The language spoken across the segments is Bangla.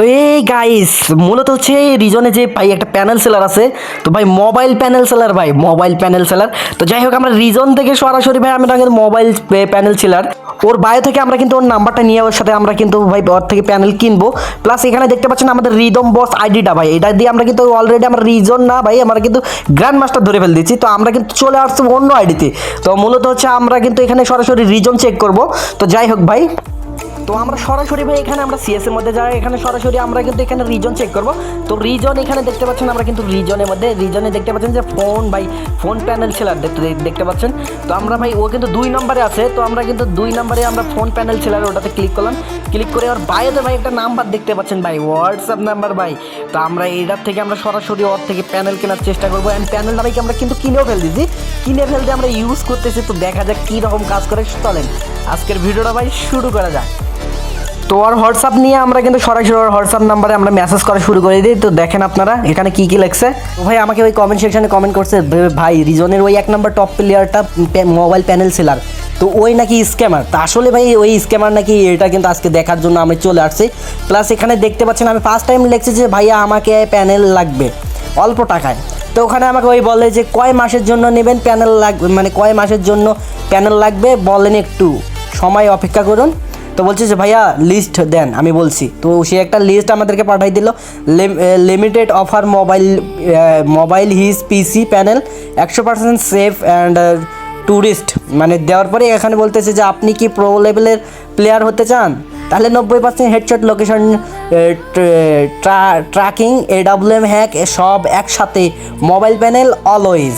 তো এই গাইস মূলত হচ্ছে এই রিজনে যে ভাই একটা প্যানেল সেলার আছে, তো ভাই মোবাইল প্যানেল সেলার ভাই মোবাইল প্যানেল সেলার তো যাই হোক, আমরা রিজন থেকে সরাসরি ভাই আমরা কিন্তু মোবাইল প্যানেল সেলার ওর বায়ো থেকে আমরা কিন্তু ওর নাম্বারটা নিয়ে ওর সাথে আমরা কিন্তু ভাই ওর থেকে প্যানেল কিনবো। প্লাস এখানে দেখতে পাচ্ছেন আমাদের রিদম বস আইডিটা ভাই, এটা দিয়ে আমরা কিন্তু অলরেডি আমরা রিজন না ভাই, আমরা কিন্তু গ্র্যান্ড মাস্টার ধরে ফেল দিচ্ছি তো আমরা কিন্তু চলে আসছি অন্য আইডিতে তো। মূলত হচ্ছে আমরা কিন্তু এখানে সরাসরি রিজন চেক করব। তো যাই হোক ভাই। তো আমরা সরাসরি ভাই, এখানে আমরা সিএস এর মধ্যে যাই। এখানে সরাসরি আমরা কিন্তু এখানে রিজন চেক করব। তো রিজন এখানে দেখতে পাচ্ছেন, আমরা কিন্তু রিজনের মধ্যে রিজনে দেখতে পাচ্ছেন যে ফোন ভাই ফোন প্যানেল সেলার দেখতে দেখতে পাচ্ছেন। তো আমরা ভাই, ও কিন্তু দুই নম্বরে আছে। তো আমরা কিন্তু দুই নম্বরে আমরা ফোন প্যানেল সেলার ওটাতে ক্লিক করলাম। ক্লিক করে ওর বাইরে ভাই একটা নাম্বার দেখতে পাচ্ছেন ভাই হোয়াটসঅ্যাপ নাম্বার ভাই। তো আমরা এটার থেকে আমরা সরাসরি ওর থেকে প্যানেল কেনার চেষ্টা করব। অ্যান্ড প্যানেলটা ভাই আমরা কিন্তু কিনেও ফেল দিয়েছি। কিনে ফেলতে আমরা ইউজ করতেছি, তো দেখা যাক কী রকম কাজ করে। চলেন, আজকের ভিডিওটা ভাই শুরু করা যাক। তো আর হোয়াটসঅ্যাপ নিয়ে আমরা কিন্তু সরাসরি হোয়াটসঅ্যাপ নাম্বারে আমরা মেসেজ করা শুরু করে দিই। তো দেখেন আপনারা, এখানে কি কি লেখছে? তো ভাই, আমাকে ওই কমেন্ট সেকশনে কমেন্ট করছে ভাই, রিজনের ওই এক নম্বর টপ প্লেয়ারটা মোবাইল প্যানেল সেলার তো ওই নাকি স্ক্যামার তা আসলে ভাই, ওই স্ক্যামার নাকি এটা কিন্তু আজকে দেখার জন্য আমি চলে আসছি। প্লাস এখানে দেখতে পাচ্ছেন, আমি ফার্স্ট টাইম লিখছি যে, ভাইয়া, আমাকে প্যানেল লাগবে, অল্প টাকায়। তো ওখানে আমাকে ওই বলে যে, কয় মাসের জন্য নেবেন প্যানেল লাগবে মানে কয় মাসের জন্য প্যানেল লাগবে বলেন একটু। সময় অপেক্ষা করুন। তো বলছে যে, ভাইয়া লিস্ট দেন, আমি বলছি। তো সে একটা লিস্ট আমাদেরকে পাঠাই দিল। Limited offer mobile mobile his PC panel একশো পার্সেন্ট সেফ অ্যান্ড ট্যুরিস্ট মানে দেওয়ার পরে এখানে বলতেছে যে, আপনি কি প্রো লেভেলের প্লেয়ার হতে চান? তাহলে নব্বই percent headshot location tracking AWM hack সব একসাথে। মোবাইল প্যানেল অলওয়েজ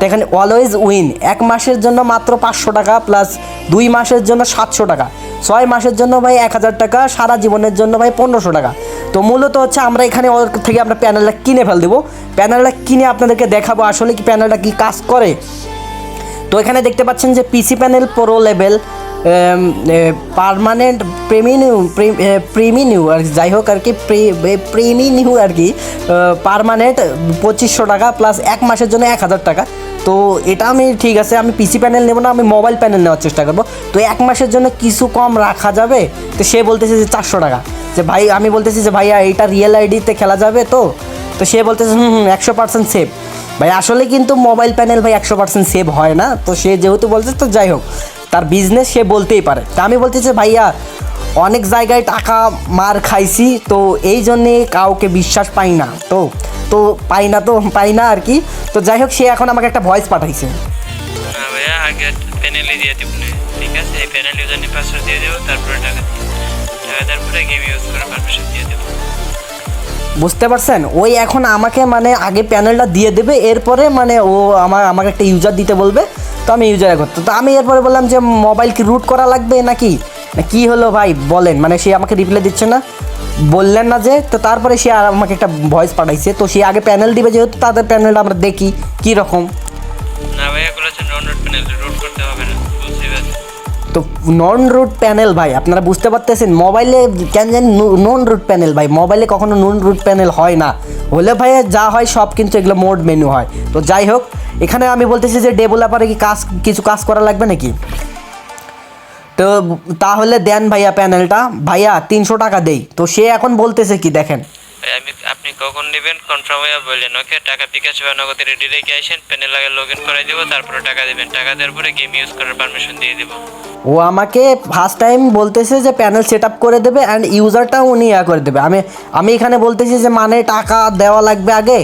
তো এখানে অলওয়েজ উইন এক মাসের জন্য মাত্র পাঁচশো টাকা প্লাস দুই মাসের জন্য সাতশো টাকা। ছয় মাসের জন্য ভাই এক হাজার টাকা সারা জীবনের জন্য ভাই পনেরোশো টাকা। তো মূলত হচ্ছে আমরা এখানে ওর থেকে আমরা প্যানেলটা কিনে ফেল দেবো প্যানেলটা কিনে আপনাদেরকে দেখাবো আসলে কি প্যানেলটা কি কাজ করে। তো এখানে দেখতে পাচ্ছেন যে PC panel pro level permanent premium premium আর কি, যাই হোক আর কি প্রেমিনিউ আর কি পারমানেন্ট পঁচিশশো টাকা প্লাস এক মাসের জন্য এক হাজার টাকা। তো এটা আমি ঠিক আছে, আমি পিসি প্যানেল নেব না, আমি মোবাইল প্যানেল নেওয়ার চেষ্টা করব। তো এক মাসের জন্য কিছু কম রাখা যাবে? তো সে বলতেছে যে চারশো টাকা। যে ভাই, আমি বলতেছি যে ভাইয়া এটা রিয়েল আইডিতে খেলা যাবে তো? তো সে বলতেছে, হুম হুম, একশো পার্সেন্ট সেফ ভাই, আসলে কিন্তু মোবাইল প্যানেল ভাই একশো পার্সেন্ট সেভ হয় না। তো সে যেহেতু বলছে তো যাই হোক, তার বিজনেস সে বলতেই পারে। তা আমি বলতেছি ভাইয়া অনেক জায়গায় টাকা মার খাইছি তো এই জন্যে কাউকে বিশ্বাস পাই না। তো তো পাই না তো পাই না আর কি। তো যাই হোক সে এখন আমাকে একটা ভয়েস পাঠাইছে। আগে প্যানেলই দিয়ে দেবো। ঠিক আছে? এই প্যানেল ইউজার পাসওয়ার্ড দিয়ে দেবো তারপরে টাকা টাকা দেওয়ার গেম ইউজ করার পারমিশন দিয়ে দেবো। বুঝতে পারছেন? ওই এখন আমাকে মানে আগে প্যানেলটা দিয়ে দেবে এরপরে মানে ও আমার আমাকে একটা ইউজার দিতে বলবে। তো আমি ইউজার করতো তো আমি এরপরে বললাম যে মোবাইল কি রুট করা লাগবে নাকি? কি হলো ভাই? বলেন। মানে সে আমাকে রিপ্লাই দিচ্ছে না। বললেন না যে তো তারপরে সে আর আমাকে একটা ভয়েস পাঠাইছে। তো সে আগে প্যানেল দিবে যেহেতু তাদের প্যানেলটা আমরা দেখি কী রকম? না ভাইয়া এগুলো হচ্ছে নন রুট প্যানেল রুট করতে হবে না। তো নন রুট প্যানেল ভাই আপনারা বুঝতে পারতেছেন? মোবাইলে কেন জানি নন রুট প্যানেল ভাই মোবাইলে কখনো নন রুট প্যানেল হয় না। হলে ভাই যা হয় সব কিন্তু এগুলো মোড মেনু হয়। তো যাই হোক এখানে আমি বলতেছি যে ডেভেলপারে কি কাজ কিছু কাজ করা লাগবে নাকি? তো তাহলে দেন ভাইয়া প্যানেলটা ভাইয়া তিনশো টাকা দেই। তো সে এখন বলতেছে কি দেখেন। আমি আপনি কখন নেবেন কনফার্ম হয়ে বললেন। ওকে টাকা বিকাশ বা নগদে রেডি রেখে আসেন। প্যানেল আগে লগ ইন করে দেবো তারপরে টাকা দেবেন। টাকা দেওয়ার পরে গেম ইউজ করার পারমিশন দিয়ে দেবো। ও আমাকে ফার্স্ট টাইম বলতেছে যে প্যানেল সেট আপ করে দেবে অ্যান্ড ইউজারটাও উনি ইয়া করে দেবে। আমি আমি এখানে বলতেছি যে মানে টাকা দেওয়া লাগবে আগে।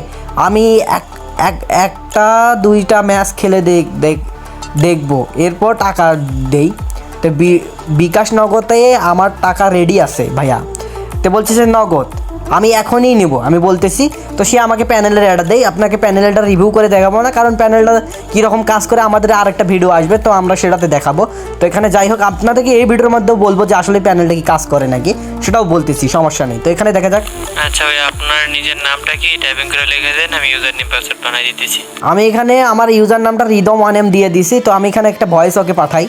আমি এক এক একটা দুইটা ম্যাচ খেলে দেখ দেখ দেখব। এরপর টাকা দেই। তো বিকাশ নগদে আমার টাকা রেডি আছে ভাইয়া। তো বলছে যে নগদ আমি এখনই নেব। আমি বলতেছি তো সে আমাকে প্যানেলের অ্যাড দেয়। আপনাকে প্যানেলটা রিভিউ করে দেখাবো না কারণ প্যানেলটা কীরকম কাজ করে আমাদের আরেকটা ভিডিও আসবে তো আমরা সেটাতে দেখাবো। তো এখানে যাই হোক আপনাদেরকে এই ভিডিওর মধ্যেও বলব যে আসলে প্যানেলটা কি কাজ করে নাকি সেটাও বলতেছি সমস্যা নেই। তো এখানে দেখা যাক। আচ্ছা ভাই আপনার নিজের নামটা কি? টাইপিং করে লিখে দেন আমি ইউজার নেম পাসওয়ার্ড বানিয়ে দিতেছি। আমি এখানে আমার ইউজার নামটা রিদম ওয়ান এম দিয়ে দিছি তো আমি এখানে একটা ভয়েস ওকে পাঠাই।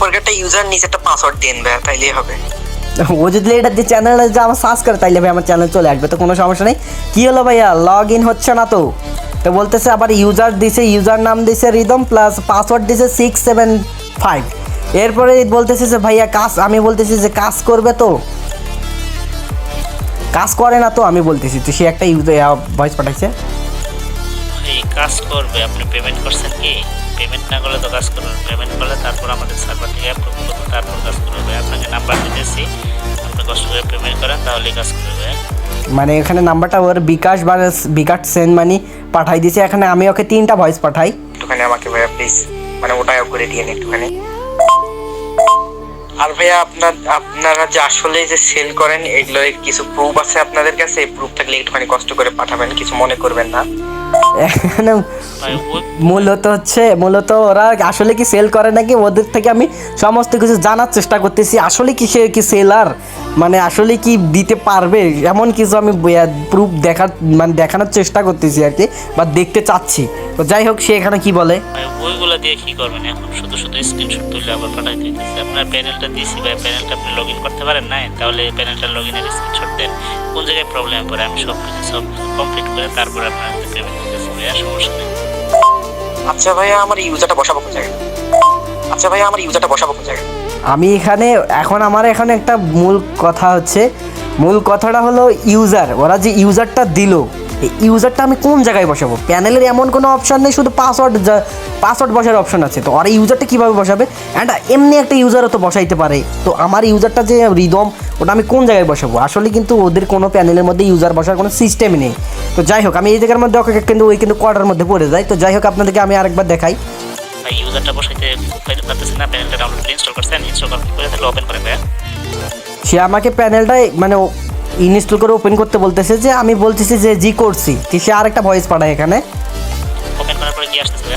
উপরকে একটা ইউজার নিচে একটা পাসওয়ার্ড দিন ভাইয়া তাইলেই হবে। ও যদি এটা যে চ্যানেলে যে আমার সার্চ করে তাইলে ভাই আমার চ্যানেল চলে আসবে তো কোনো সমস্যা নেই। কী হলো ভাইয়া? লগ ইন হচ্ছে না তো। তো বলতেছে আবার ইউজার দিছে ইউজার নাম দিছে রিদম প্লাস পাসওয়ার্ড দিছে সিক্স সেভেন ফাইভ এরপরে বলতেছে যে ভাইয়া কাজ আমি বলতেছি যে কাজ করবে তো। কাজ করে না তো আমি বলতেছি তো সে একটা ইউজ ভয়েস পাঠাইছে। এই কাজ করবে আপনি পেমেন্ট করছেন কি? পেমেন্ট না করলে তো কাজ করবেন পেমেন্ট করলে তারপর আমাদের সার্ভার থেকে অ্যাপ্রুভ করব তারপর কাজ করবে। আপনাকে নাম্বার দিতেছি। আপনি কষ্ট করে পেমেন্ট করেন তাহলেই কাজ করবে। মানে এখানে নাম্বারটা ওর বিকাশ বা বিকাশ সেন মানি পাঠাই দিয়েছে এখানে আমি ওকে তিনটা ভয়েস পাঠাই। একটুখানি আমাকে ভাইয়া প্লিজ মানে ওটাই করে দিয়ে একটুখানি। আর ভাইয়া আপনার আপনারা যে আসলে যে সেল করেন এগুলো কিছু প্রুফ আছে আপনাদের কাছে? প্রুফ থাকলে একটুখানি কষ্ট করে পাঠাবেন কিছু মনে করবেন না। এখানে মূলত হচ্ছে মূলত ওরা আসলে কি সেল করে নাকি? ওদের থেকে আমি সমস্ত কিছু জানার চেষ্টা করতেছি। আসলে কি সে কি সেলার মানে আসলে কি দিতে পারবে? এমন কিছু আমি প্রুফ দেখার মানে দেখানোর চেষ্টা করতেছি আর কি বা দেখতে চাচ্ছি। তো যাই হোক সে এখানে কি বলে? ওইগুলো দিয়ে কি করবেন এখন? শুধু শুধু স্ক্রিনশট তুলে আবার পাঠাই দিতেছি। আপনার প্যানেলটা দিয়েছি ভাই প্যানেলটা আপনি লগ ইন করতে পারেন না তাহলে প্যানেলটা লগ ইনের স্ক্রিনশট দেন। কোন জায়গায় প্রবলেম পড়ে? আমি সব কিছু সব কমপ্লিট করে তারপরে আপনার ভাইয়া সমস্যা নেই। আচ্ছা ভাইয়া আমার ইউজারটা বসাবো কোন জায়গায় আচ্ছা ভাইয়া আমার ইউজারটা বসাবো কোন জায়গায় আমি এখানে এখন আমার এখানে একটা মূল কথা হচ্ছে। মূল কথাটা হলো ইউজার ওরা যে ইউজারটা দিল ইউজারটা আমি কোন জায়গায় বসাবো? প্যানেলের এমন কোনো অপশন নেই শুধু পাসওয়ার্ড পাসওয়ার্ড বসার অপশন আছে। তো ওরা ইউজারটা কীভাবে বসাবে? অ্যান্ড এমনি একটা ইউজারও তো বসাইতে পারে। তো আমার ইউজারটা যে রিদম ওটা আমি কোন জায়গায় বসাবো? আসলে কিন্তু ওদের কোনো প্যানেলের মধ্যে ইউজার বসার কোনো সিস্টেমই নেই। তো যাই হোক আমি এই জায়গার মধ্যে ওকে কিন্তু ওই কিন্তু কোয়ার্টার মধ্যে পড়ে যাই। তো যাই হোক আপনাদেরকে আমি আরেকবার দেখাই। ভাই ইউজারটা বসাইতে পারতেছেন না প্যানেলটা ডাউনলোড ইনস্টল করছেন ইনস্টল করে থাকলে ওপেন করেন ভাইয়া সে আমাকে প্যানেলটাই মানে ইনস্টল করে ওপেন করতে বলতেছে যে আমি বলতেছি যে জি করছি। সে আরেকটা ভয়েস পাঠায় এখানে। ওপেন করার পরে কি আসতেছে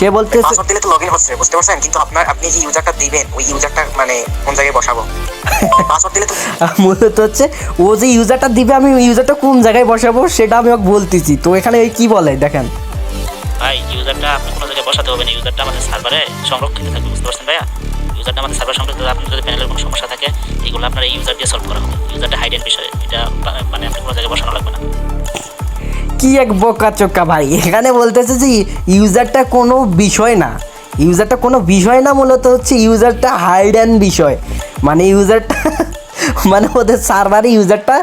সে বলতে পাসওয়ার্ড দিলে তো লগ ইন হচ্ছে বুঝতে পারছেন? কিন্তু আপনার আপনি যে ইউজারটা দিবেন ওই ইউজারটা মানে কোন জায়গায় বসাবো? পাসওয়ার্ড দিলে তো মূলত হচ্ছে ও যে ইউজারটা দিবে আমি ইউজারটা কোন জায়গায় বসাবো সেটা আমি ওকে বলতেছি। তো এখানে কি বলে দেখেন। ভাই ইউজারটা আপনি কোনো জায়গায় বসাতে হবে না ইউজারটা আমাদের সার্ভারে সংরক্ষিত থাকবে বুঝতে পারছেন ভাইয়া? ইউজারটা আমাদের সার্ভার সংরক্ষিত। আপনার যদি প্যানেলের কোনো সমস্যা থাকে এগুলো আপনার এই ইউজার দিয়ে সলভ করা হবে ইউজারটা হাইডেন বিষয় এটা মানে আপনি কোনো জায়গায় বসানো কি এক বোকা চোকা ভাই? এখানে বলতেছে যে ইউজারটা কোনো বিষয় না। ইউজারটা কোনো বিষয় না, মূলত হচ্ছে ইউজারটা হাইড অ্যান্ড বিষয়। মানে ইউজারটা মানে ওদের সার্ভারে ইউজারটা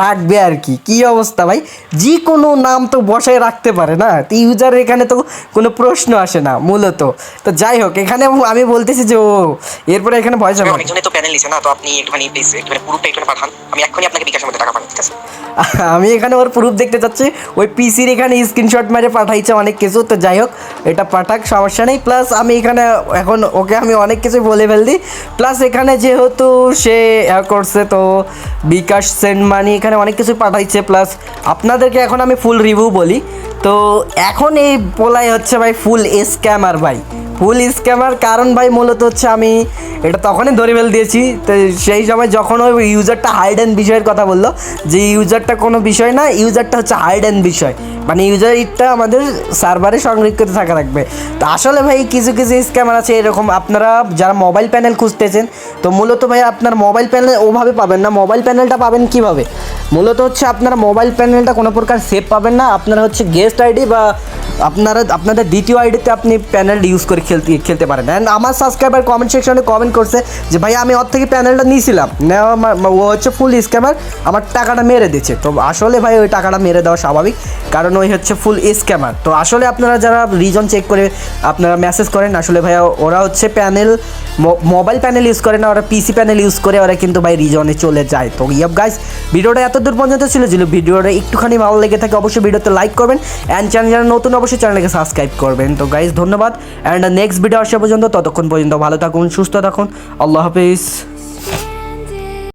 রাখবে আর কি। কি অবস্থা ভাই? যে কোনো নাম তো বসায় রাখতে পারে না। তো ইউজার এখানে তো কোনো প্রশ্ন আসে না মূলত। তো যাই হোক এখানে আমি বলতেছি যে ও এরপরে এখানে ভয় যাবে অনেকজনে তো প্যানেল নিছে না তো আপনি একটুখানি প্লিজ একটুখানি পুরোটা একটুখানি পাঠান। আমি এক্ষুনি আপনাকে বিকাশের মধ্যে টাকা ঠিক আমি এখানে ওর প্রুফ দেখতে চাচ্ছি ওই পিসির এখানে স্ক্রিনশট মেরে পাঠাইছে অনেক কিছু তো যাই হোক এটা পাঠাক সমস্যা নেই। প্লাস আমি এখানে এখন ওকে আমি অনেক কিছু বলে ফেলদি প্লাস এখানে যেহেতু সে ইয়া করছে তো বিকাশ সেন্ড মানি এখানে অনেক কিছু পাঠাইছে প্লাস আপনাদেরকে এখন আমি ফুল রিভিউ বলি। তো এখন এই পোলাই হচ্ছে ভাই ফুল স্ক্যামার ভাই। ফুল স্ক্যামার কারণ ভাই মূলত হচ্ছে আমি এটা তখনই ধরে ফেল দিয়েছি, তো সেই সময় যখন ওই ইউজারটা হাইড অ্যান্ড বিষয়ের কথা বলল, যে ইউজারটা কোনো বিষয় না ইউজারটা হচ্ছে হাইড অ্যান্ড বিষয়। মানে ইউজার ইটটা আমাদের সার্ভারে সংরক্ষিত থাকা লাগবে। তো আসলে ভাই কিছু কিছু স্ক্যামার আছে এরকম, আপনারা যারা মোবাইল প্যানেল খুঁজতেছেন, তো মূলত ভাই আপনার মোবাইল প্যানেল ওভাবে পাবেন না। মোবাইল প্যানেলটা পাবেন কীভাবে? মূলত হচ্ছে আপনারা মোবাইল প্যানেলটা কোনো প্রকার সেভ পাবেন না। আপনারা হচ্ছে গেস্ট আইডি বা আপনারা, আপনাদের দ্বিতীয় আইডিতে আপনি প্যানেল ইউজ করে খেলতে খেলতে পারেন। অ্যান্ড আমার সাবস্ক্রাইবার কমেন্ট সেকশনে কমেন্ট করছে যে ভাই আমি ওর থেকে প্যানেলটা নিয়েছিলাম। নেওয়া ও হচ্ছে ফুল স্ক্যামার আমার টাকাটা মেরে দিচ্ছে তো আসলে ভাই, ওই টাকাটা মেরে দেওয়া স্বাভাবিক, কারণ ওই হচ্ছে ফুল স্ক্যামার তো আসলে আপনারা যারা রিজন চেক করে আপনারা মেসেজ করেন, আসলে ভাই ওরা হচ্ছে প্যানেল মোবাইল প্যানেল ইউজ করে না, ওরা পিসি প্যানেল ইউজ করে, ওরা কিন্তু ভাই রিজনে চলে যায়। তো ইয়াব গাইস ভিডিওটা এত দূর পর্যন্ত ছিল ছিল ভিডিওটা একটুখানি ভালো লেগে থাকে, অবশ্যই ভিডিওতে লাইক করবেন। অ্যান্ড চ্যানেল যারা নতুন অবশ্যই চ্যানেলকে সাবস্ক্রাইব করবেন। তো গাইজ ধন্যবাদ। অ্যান্ড নেক্সট ভিডিও আসা পর্যন্ত, ততক্ষণ পর্যন্ত ভালো থাকুন, সুস্থ থাকুন। আল্লাহ হাফিজ।